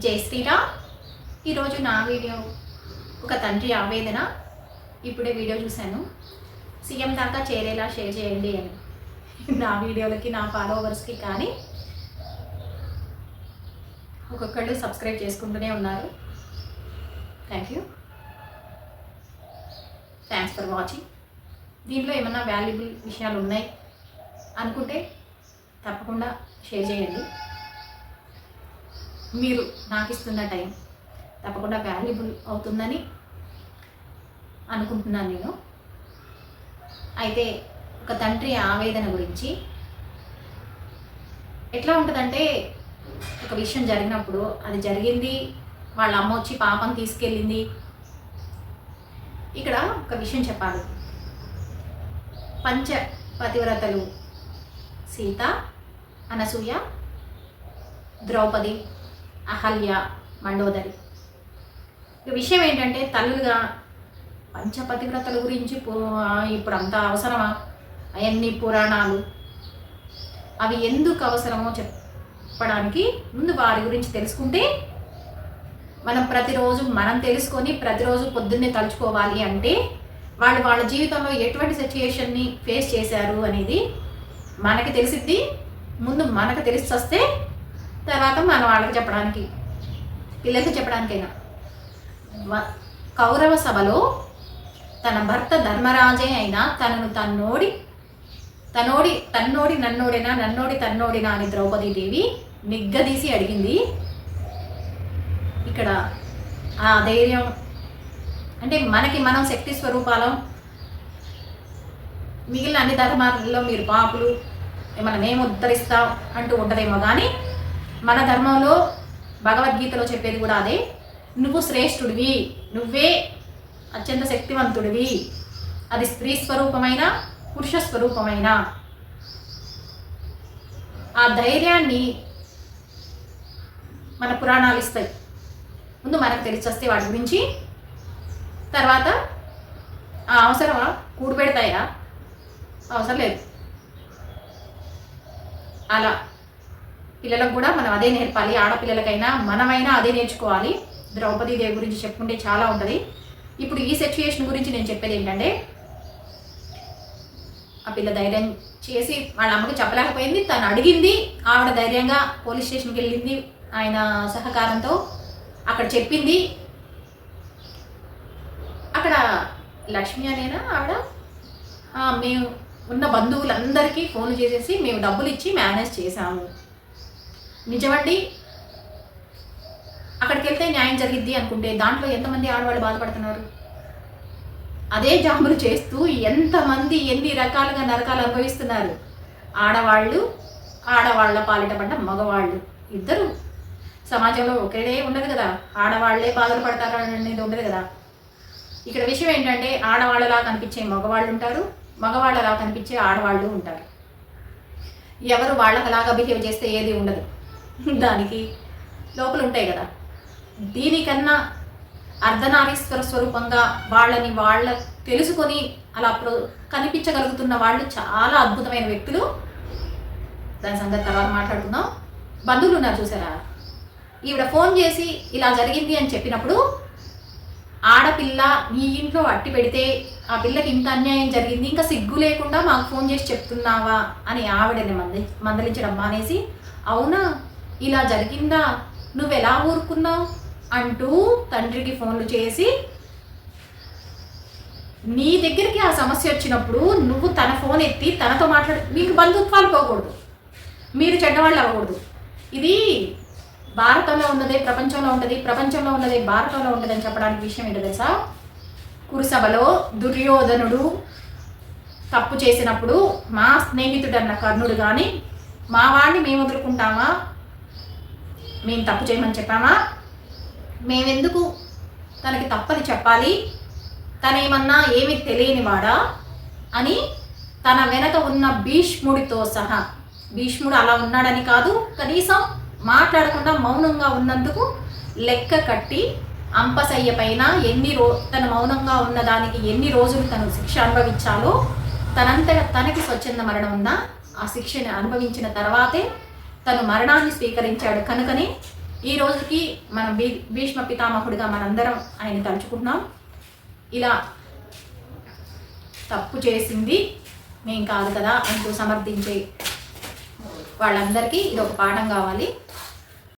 జై శ్రీరామ్. ఈరోజు నా వీడియో ఒక తండ్రి ఆవేదన. ఇప్పుడే వీడియో చూశాను. సీఎం దాకా చేరేలా షేర్ చేయండి అని. నా వీడియోలకి నా ఫాలోవర్స్కి కానీ ఒక్కొక్కళ్ళు సబ్స్క్రైబ్ చేసుకుంటూనే ఉన్నారు. Thank you thanks for watching దీంట్లో ఏమన్నా వాల్యుబుల్ విషయాలు ఉన్నాయి అనుకుంటే తప్పకుండా షేర్ చేయండి. మీరు నాకు ఇస్తున్న టైం తప్పకుండా వాల్యుబుల్ అవుతుందని అనుకుంటున్నాను నేను. అయితే ఒక తండ్రి ఆవేదన గురించి ఎట్లా ఉంటుందంటే ఒక విషయం జరిగినప్పుడు అది జరిగింది వాళ్ళ అమ్మ వచ్చి పాపం తీసుకెళ్ళింది. ఇక్కడ ఒక విషయం చెప్పాలి. పంచ పతివ్రతలు సీత అనసూయ ద్రౌపది అహల్య మండోదరి. విషయం ఏంటంటే తల్లులుగా పంచపతివ్రతల గురించి ఇప్పుడు అంత అవసరమా? అవన్నీ పురాణాలు. అవి ఎందుకు అవసరమో చెప్పడానికి ముందు వారి గురించి తెలుసుకుంటే మనం ప్రతిరోజు మనం తెలుసుకొని ప్రతిరోజు పొద్దున్నే తలుచుకోవాలి అంటే వాళ్ళు వాళ్ళ జీవితంలో ఎటువంటి సిచ్యుయేషన్ని ఫేస్ చేశారు అనేది మనకి తెలిసిద్ది. ముందు మనకు తెలిసి వస్తే తర్వాత మనం వాళ్ళకి చెప్పడానికి పిల్లలకి చెప్పడానికైనా. కౌరవ సభలో తన భర్త ధర్మరాజే అయినా తనను తన్నోడి తనోడి తన్నోడి నన్నోడినా నన్నోడి తన్నోడినా అని ద్రౌపదీదేవి నిగ్గదీసి అడిగింది. ఇక్కడ ఆ ధైర్యం అంటే మనకి మనం శక్తి స్వరూపాలం మిగిలిన అన్ని ధర్మాలలో మీరు పాపులు మనం మేము ఉద్ధరిస్తాం అంటూ ఉంటదేమో కానీ మన ధర్మంలో భగవద్గీతలో చెప్పేది కూడా అదే. నువ్వు శ్రేష్ఠుడివి నువ్వే అత్యంత శక్తివంతుడివి. అది స్త్రీ స్వరూపమైన పురుష స్వరూపమైన. ఆ ధైర్యాన్ని మన పురాణాలు ఇస్తాయి. ముందు మనకు తెలిసొస్తే వాటి గురించి. తర్వాత ఆ అవసరమా కూడు పెడతాయా అవసరం లేదు. అలా. పిల్లలకు కూడా మనం అదే నేర్పాలి. ఆడపిల్లలకైనా మనమైనా అదే నేర్చుకోవాలి. ద్రౌపది దేవి గురించి చెప్పుకుంటే చాలా ఉంటుంది. ఇప్పుడు ఈ సిచ్యుయేషన్ గురించి నేను చెప్పేది ఏంటంటే ఆ పిల్ల ధైర్యం చేసి వాళ్ళ అమ్మకి చెప్పలేకపోయింది. తను అడిగింది ఆవిడ ధైర్యంగా పోలీస్ స్టేషన్కి వెళ్ళింది ఆయన సహకారంతో. అక్కడ చెప్పింది అక్కడ లక్ష్మి అనేనా ఆవిడ? మేము ఉన్న బంధువులందరికీ ఫోన్ చేసేసి మేము డబ్బులు ఇచ్చి మేనేజ్ చేశాము. నిజమండి? అక్కడికి వెళ్తే న్యాయం జరిగిద్ది అనుకుంటే దాంట్లో ఎంతమంది ఆడవాళ్ళు బాధపడుతున్నారు? అదే జాములు చేస్తూ ఎంతమంది ఎన్ని రకాలుగా నరకాలు అనుభవిస్తున్నారు? ఆడవాళ్ళు ఆడవాళ్ళ పాలిట పడ్డ మగవాళ్ళు ఇద్దరు. సమాజంలో ఒకడే ఉండదు కదా. ఆడవాళ్ళే బాధలు పడతారు అనేది ఉండదు కదా. ఇక్కడ విషయం ఏంటంటే ఆడవాళ్ళలా కనిపించే మగవాళ్ళు ఉంటారు మగవాళ్ళలా కనిపించే ఆడవాళ్ళు ఉంటారు. ఎవరు వాళ్ళకలాగా బిహేవ్ చేస్తే ఏది ఉండదు. దానికి లోపల ఉంటాయి కదా. దీనికన్నా అర్ధనారీశ్వర స్వరూపంగా వాళ్ళని వాళ్ళ తెలుసుకొని అలా అప్పుడు కనిపించగలుగుతున్న వాళ్ళు చాలా అద్భుతమైన వ్యక్తులు. దాని సంగతి తర్వాత మాట్లాడుకుందాం. బంధువులు ఉన్నారు చూసారా? ఈవిడ ఫోన్ చేసి ఇలా జరిగింది అని చెప్పినప్పుడు ఆడపిల్ల నీ ఇంట్లో అట్టి పెడితే ఆ పిల్లకి ఇంత అన్యాయం జరిగింది ఇంకా సిగ్గు లేకుండా మాకు ఫోన్ చేసి చెప్తున్నావా అని ఆవిడని మంది మందలించడం మానేసి అవునా? ఇలా జరిగిందా? నువ్వు ఎలా ఊరుకున్నావు? అంటూ తండ్రికి ఫోన్లు చేసి నీ దగ్గరికి ఆ సమస్య వచ్చినప్పుడు నువ్వు తన ఫోన్ ఎత్తి తనతో మాట్లాడు. మీకు బంధుత్వాలు పోకూడదు. మీరు చెడ్డవాళ్ళు అవ్వకూడదు. ఇది భారతంలో ఉన్నదే ప్రపంచంలో ఉన్నది ప్రపంచంలో ఉన్నదే భారతంలో ఉన్నది అని చెప్పడానికి విషయం ఏంటో తెలుసా? కురుసభలో దుర్యోధనుడు తప్పు చేసినప్పుడు మా స్నేహితుడు అన్న కర్ణుడు కానీ మా వాడిని మేము వదులుకుంటామా మేము తప్పు చేయమని చెప్పామా? మేమెందుకు తనకి తప్పని చెప్పాలి? తనేమన్నా ఏమి తెలియనివాడా అని తన వెనక ఉన్న భీష్ముడితో సహా. భీష్ముడు అలా ఉన్నాడని కాదు కనీసం మాట్లాడకుండా మౌనంగా ఉన్నందుకు లెక్క కట్టి అంపసయ్య పైన ఎన్ని రో తన మౌనంగా ఉన్న దానికి ఎన్ని రోజులు తను శిక్ష అనుభవించాలో తనంతట తనకి స్వచ్ఛంద మరణం ఉందా? ఆ శిక్షని అనుభవించిన తర్వాతే తను మరణాన్ని స్వీకరించాడు. కనుకనే ఈ రోజుకి మనం భీ భీష్మ పితామహుడిగా మనందరం ఆయన తలుచుకుంటున్నాం. ఇలా తప్పు చేసింది మేం కాదు కదా అంటూ సమర్థించే వాళ్ళందరికీ ఇది ఒక పాఠం కావాలి.